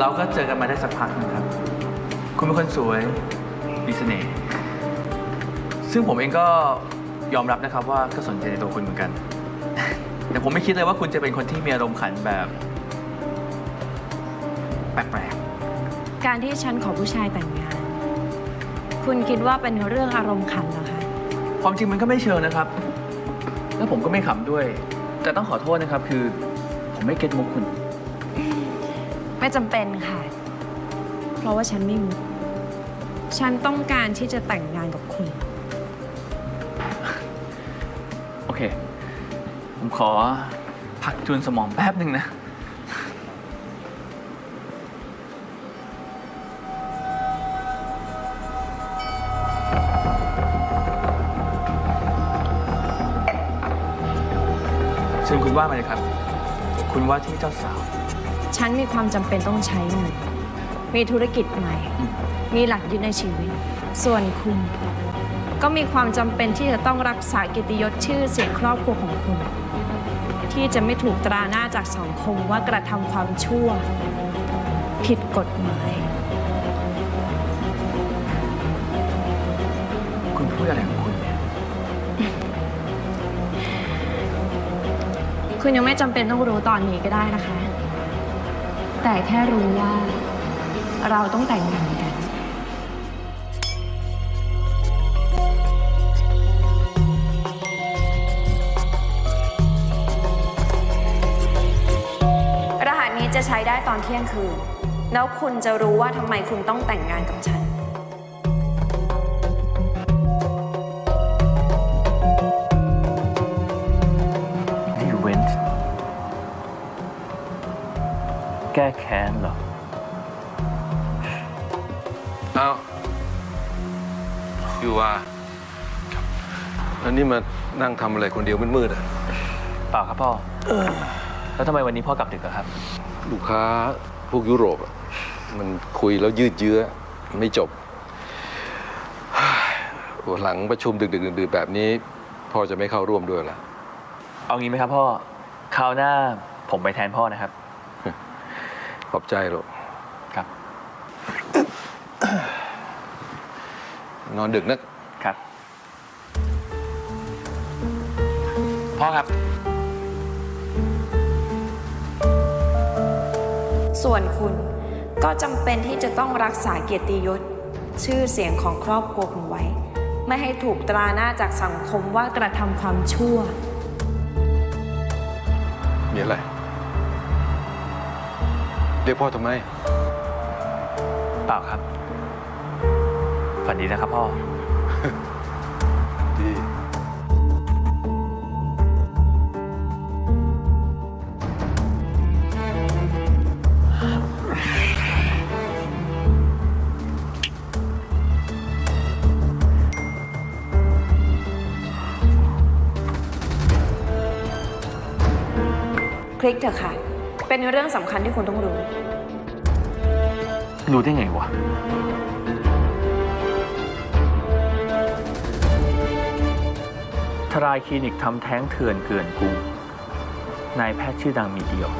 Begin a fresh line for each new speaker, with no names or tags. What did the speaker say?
เราก็เจอกันมาได้สักพักหนึงครับ คุณเป็นคนสวยมีเสน่ห์ซึ่งผมเองก็ยอมรับนะครับว่าก็สนใจในตัวคุณเหมือนกัน แต่ผมไม่คิดเลยว่าคุณจะเป็นคนที่มีอารมณ์ขันแบบ แปลก
การที่ฉันขอผู้ชายแต่งงาน คุณคิดว่าเป็นเรื่องอารมณ์ขันเหรอคะ
ๆความจริงมันก็ไม่เชิงนะครับ แล้วผมก็ไม่ขำด้วย แต่ต้องขอโทษนะครับคือ ผมไม่เก็ตมุกคุณ
ไม่จำเป็นค่ะ เพราะว่าฉันไม่มุกฉันต้องการที่จะแต่งงานกับคุณ
โอเค ผมขอพักจูนสมองแป๊บหนึ่งนะ เชิญคุณว่ามาเลยครับ คุณว่าที่เจ้าสาว
ฉันมีความจำเป็นต้องใช้เงินมีธุรกิจใหม่ มีหลักยึดในชีวิต ส่วนคุณ ก็มีความจำเป็นที่จะต้องรักษาเกียรติยศชื่อเสียงครอบครัวของคุณ ที่จะไม่ถูกตราหน้าจากสังคมว่ากระทำความชั่ว ผิดกฎหมาย
คุณพูดอะไรของคุณเนี่ย
คุณยังไม่จำเป็นต้องรู้ตอนนี้ก็ได้นะคะ แต่แค่รู้ว่า เราต้องแต่งงานกัน รหัสนี้จะใช้ได้ตอนเที่ยงคืน แล้วคุณจะรู้ว่าทำไมคุณต้องแต่งงานกับฉัน
แก้แค้นเหรอ
เอาอยู่ว่าแล้วนี่มานั่งทำอะไรคนเดียวมืดๆอะ
เปล่าครับพ่อ แล้วทำไมวันนี้พ่อกลับดึกอะครับ
ลูกค้าพวกยุโรปอะมันคุยแล้วยืดเยื้อไม่จบวันหลังประชุมดึกๆดื่นๆแบบนี้ พ่อจะไม่เข้าร่วมด้วยละ
เอางี้ไหมครับพ่อ คราวหน้าผมไปแทนพ่อนะครับ
ขอบใจหรอก
ครับ
นอนดึกนัก
ครับ พ่อครับ
ส่วนคุณก็จำเป็นที่จะต้องรักษาเกียรติยศ ชื่อเสียงของครอบครัวคุณไว้ ไม่ให้ถูกตราหน้าจากสังคมว่ากระทำความชั่ว
มีอะไรเรียกพ่อทำไม
เปล่าครับ ฝันดีนะครับพ่อ
ดี
คลิกเถอะค่ะ เป็นเรื่องสำคัญที่คุณต้องรู้
รู้ได้ไงวะ ทรายคลินิกทำแท้งเถื่อนเกินกรุงนายแพทย์ชื่อดังมีเดียว